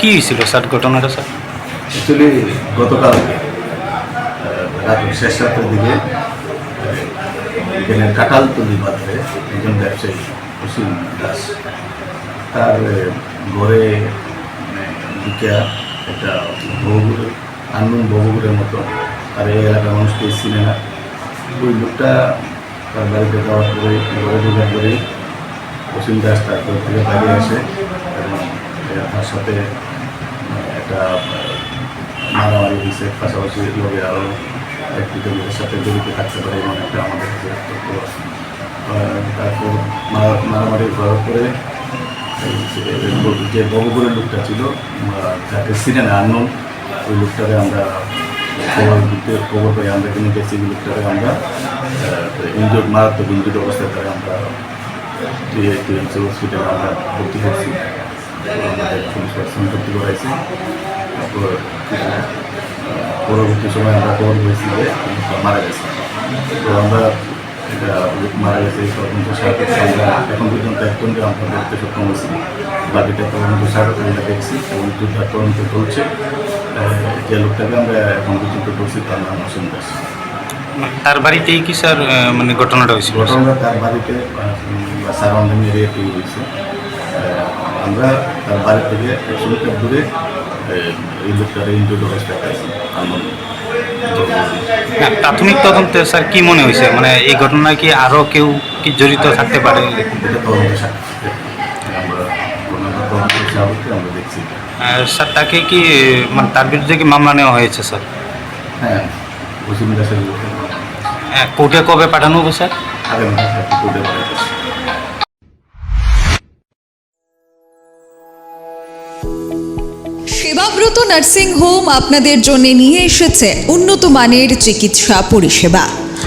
কি হয়েছিল স্যার ঘটনাটা, স্যার? অ্যাকচুয়ালি গতকাল রাত শেষ রাতের দিকে এখানে কাটালতলি বাজারে একজন ব্যবসায়ী, অসীম দাস, তার ঘরে মানে ঢুকিয়া একটা বহুগুড়ের আন্দোলন বহুগুড়ের মতো, আর এই এলাকার মানুষকে চিনে না। ওই লোকটা তার বাড়িতে যাওয়ার পরে, ঘরে ঢোকার পরে অসীম দাস তার ঘর থেকে বাইরে আসে। তার সাথে একটা মারামারি হয়েছে, পাশাপাশি লোকে আরও একটিতে লোকের সাথে জড়িত থাকতে পারে এমন একটা আমাদের কাছে একটা তারপর মারামারি করার পরে যে- বগপুরের লোকটা ছিল যাকে সিনেমা আনন ওই লোকটাকে আমরা খবর পাই আমরা কিনে গেছি লোকটাকে আমরা ইঞ্জুর মারাত্মক ইঞ্জুর অবস্থায় তাকে আমরা হসপিটালে আমরা ভর্তি আমাদের পুলিশ পার্সন ভর্তি করাইছি তারপর আহ, পরবর্তী সময় আমরা খবর পেয়েছি যে মারা গেছে। তো আমরা এটা মারা গেছে তদন্ত আমরা এখন পর্যন্ত একজনকে আমরা ধরতে সক্ষম হয়েছি। বাকিটা তদন্ত সাহায্যে আমরা দেখছি। এবং দুটার তদন্ত চলছে। যে লোকটাকে আমরা এখন পর্যন্ত করছি তার নাম হোসেন দাস। তার বাড়িতেই কি স্যার মানে ঘটনাটা হয়েছিল? ঘটনা তার বাড়িতে সারাউন্ডিং এরিয়াতেই হয়েছে। আমরা তার বাড়ি থেকে একশো মিটার দূরে এই লোকটার আমার হ্যাঁ, প্রাথমিক তদন্তে স্যার কি মনে হয়েছে? মানে এই ঘটনায় কি আরও কেউ কি জড়িত থাকতে পারে? স্যার। তাকে কি মানে তার বিরুদ্ধে কি মামলা নেওয়া হয়েছে স্যার? হ্যাঁ হ্যাঁ, কোর্টে কবে পাঠানো হবে স্যার? সেবাব্রত নার্সিং হোম আপনাদের জন্য নিয়ে এসেছে উন্নত মানের চিকিৎসা পরিষেবা।